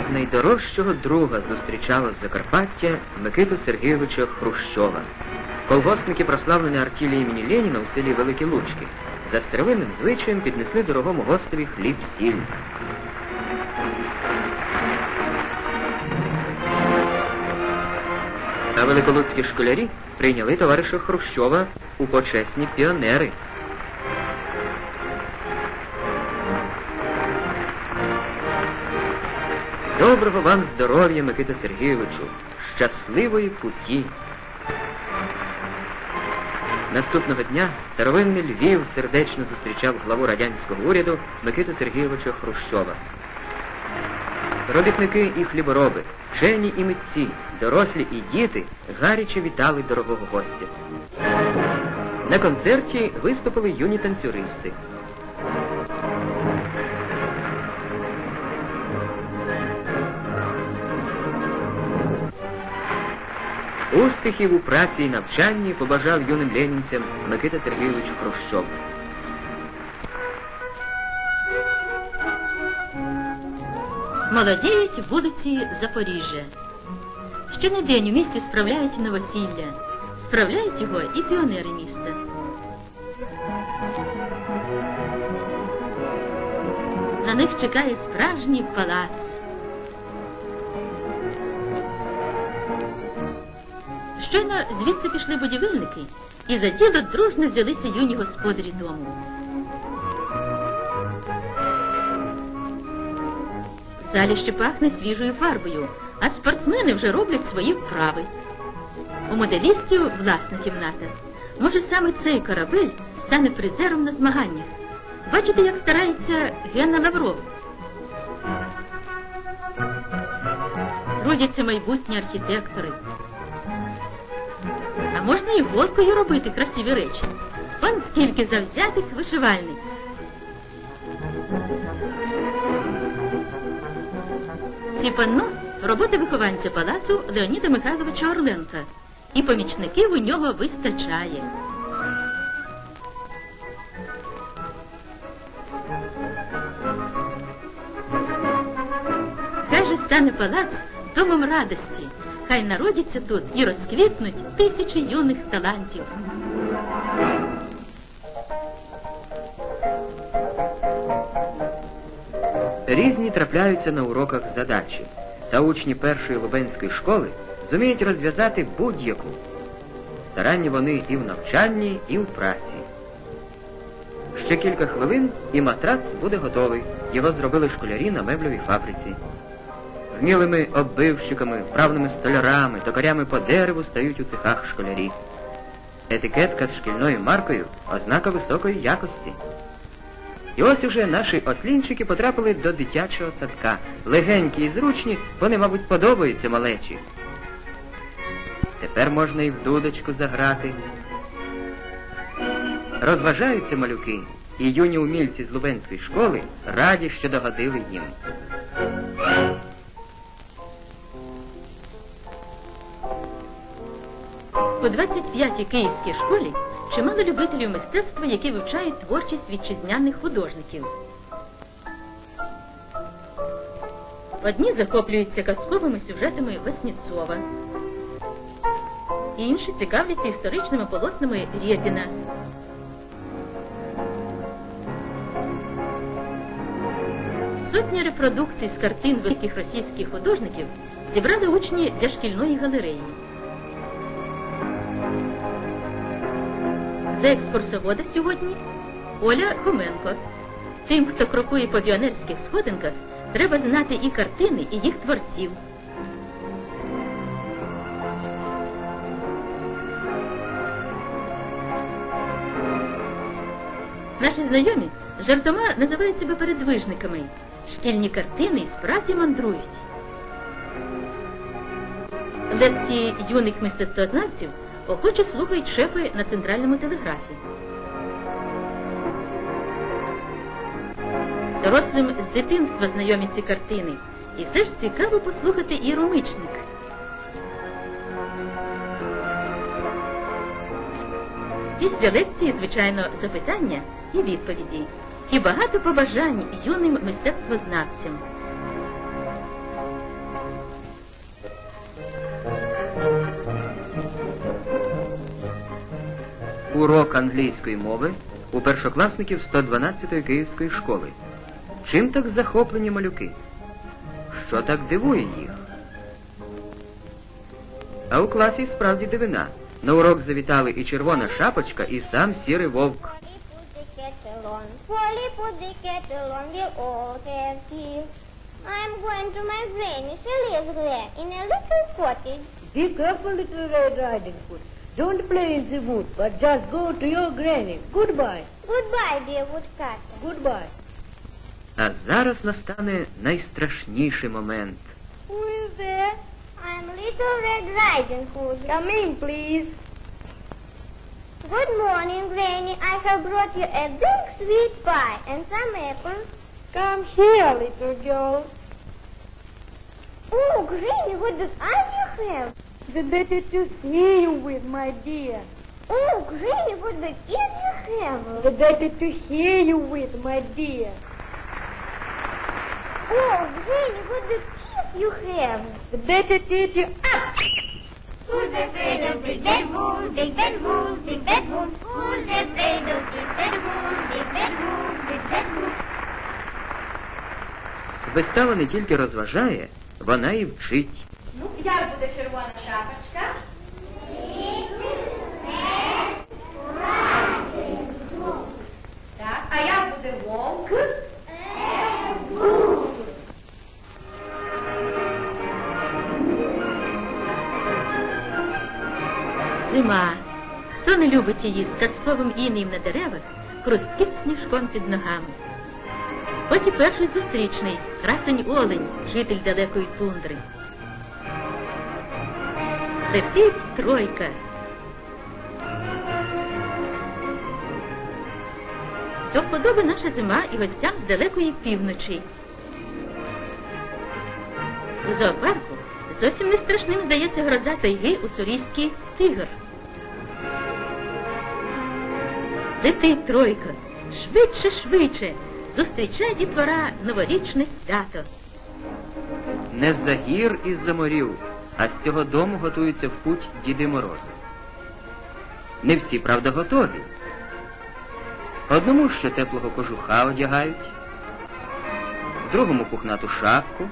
найдорожчого друга зустрічало Закарпаття Микиту Сергійовича Хрущова. Колгоспники прославленої артілі імені Леніна у селі Великі Лучки за старовинним звичаєм піднесли дорогому гостеві хліб сіль. А великолуцькі школярі прийняли товариша Хрущова у почесні піонери. Доброго вам здоров'я, Микита Сергійовичу, щасливої путі. Наступного дня старовинний Львів сердечно зустрічав главу радянського уряду Микиту Сергійовича Хрущова. Робітники і хлібороби, вчені і митці, дорослі і діти гаряче вітали дорогого гостя. На концерті виступили юні танцюристи. Успіхів у праці і навчанні побажав юним ленінцям Микита Сергійович Хрущов. Молодіють вулиці Запоріжжя. Щонедень у місті справляють новосілля. Справляють його і піонери міста. На них чекає справжній палац. Щойно звідси пішли будівельники, і за діло дружно взялися юні господарі дому. В залі ще пахне свіжою фарбою, а спортсмени вже роблять свої вправи. У моделістів власна кімната. Може, саме цей корабель стане призером на змаганнях. Бачите, як старається Гена Лавров. Трудяться майбутні архітектори. Можна і голкою робити красиві речі. Вон скільки завзятих вишивальниць. Ці панно роботи вихованця палацу Леоніда Михайловича Орленка. І помічників у нього вистачає. Хай же стане палац домом радості. Хай народяться тут і розквітнуть тисячі юних талантів. Різні трапляються на уроках задачі, та учні першої Лубенської школи зуміють розв'язати будь-яку. Старанні вони і в навчанні, і в праці. Ще кілька хвилин і матрац буде готовий. Його зробили школярі на меблевій фабриці. Вмілими оббивщиками, вправними столярами, токарями по дереву стають у цехах школярі. Етикетка з шкільною маркою ознака високої якості. І ось уже наші ослінчики потрапили до дитячого садка. Легенькі і зручні, вони, мабуть, подобаються малечі. Тепер можна і в дудочку заграти. Розважаються малюки, і юні умільці з Лубенської школи раді, що догодили їм. У 25-й київській школі чимало любителів мистецтва, які вивчають творчість вітчизняних художників. Одні захоплюються казковими сюжетами Васнєцова, інші цікавляться історичними полотнами Рєпіна. Сотні репродукцій з картин великих російських художників зібрали учні для шкільної галереї. За екскурсовода сьогодні Оля Хоменко. Тим, хто крокує по піонерських сходинках, треба знати і картини, і їх творців. Наші знайомі жартома називають себе передвижниками. Шкільні картини і справді мандрують. Лекції юних мистецтвознавців охоче слухають шефи на центральному телеграфі. Дорослим з дитинства знайомі ці картини. І все ж цікаво послухати і румичник. Після лекції, звичайно, запитання і відповіді. І багато побажань юним мистецтвознавцям. Урок англійської мови у першокласників 112-ї Київської школи. Чим так захоплені малюки? Що так дивує їх? А у класі справді дивина. На урок завітали і червона шапочка, і сам сірий вовк. I'm going to my granny, she lives there, in a little cottage. Be careful, little Red Riding Hood. Don't play in the wood, but just go to your granny. Goodbye. Goodbye, dear woodcutter. Goodbye. А зараз настане найстрашніший момент. Who is there? I'm Little Red Riding Hood. Come in, please. Good morning, Granny. I have brought you a big sweet pie and some apples. Come here, little girl. Oh, Granny, what does you have? The better to see you with, my dear. Oh, Granny, what the kids you have? The better to hear you with, my dear. Oh, Granny, what the teeth you have? The better to eat you up. Who's afraid of Big Bad Wolf? Big Bad Wolf, Big Bad Wolf. Who's afraid of Big Bad Wolf? Big Bad Wolf, Big Bad Wolf. Вистава не тільки розважає, вона і вчить. Як буде червона шапочка? Так, а як буде вовк? Зима. Хто не любить її з казковим інеєм на деревах, хрустким сніжком під ногами. Ось і перший зустрічний, красень олень, житель далекої тундри. Летить тройка. До вподоби наша зима і гостям з далекої півночі. У зоопарку зовсім не страшним здається гроза тайги у сурійський тигр. Летить тройка. Швидше, швидше. Зустрічає дітвора новорічне свято. Не з-за гір і з-за морів, а з цього дому готуються в путь Діди Морози. Не всі, правда, готові. Одному ще теплого кожуха одягають, другому пухнату шапку.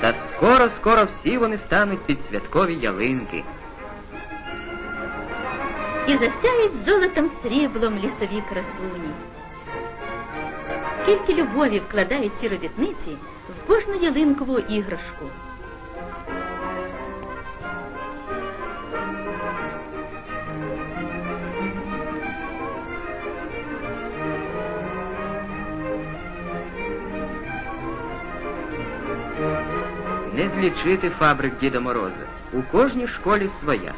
Та скоро-скоро всі вони стануть під святкові ялинки. і засяють золотом сріблом лісові красуні. Скільки любові вкладають ці робітниці в кожну ялинкову іграшку. Не злічити фабрик Діда Мороза. У кожній школі своя.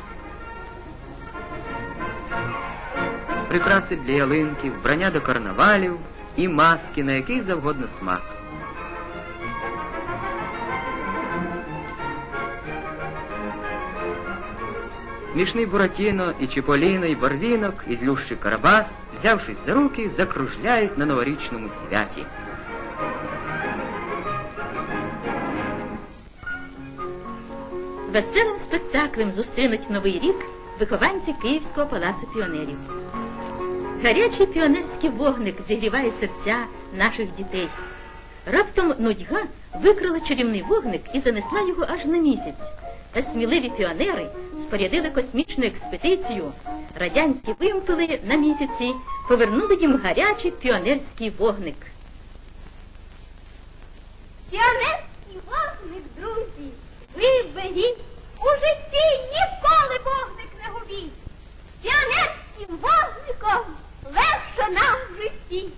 Прикраси для ялинки, вбрання до карнавалів і маски, на який завгодно смак. Смішний Буратіно і Чіполіно, і Барвінок, і злющий Карабас, взявшись за руки, закружляють на новорічному святі. Веселим спектаклем зустрінуть новий рік вихованці Київського палацу піонерів. Гарячий піонерський вогник зігріває серця наших дітей. Раптом нудьга викрила чарівний вогник і занесла його аж на місяць. Та сміливі піонери спорядили космічну експедицію. Радянські вимпели на місяці повернули їм гарячий піонерський вогник. Піонерський вогник, друзі, ви беріть, у житті ніколи вогник не губіть. Піонерським вогником легше нам в житті.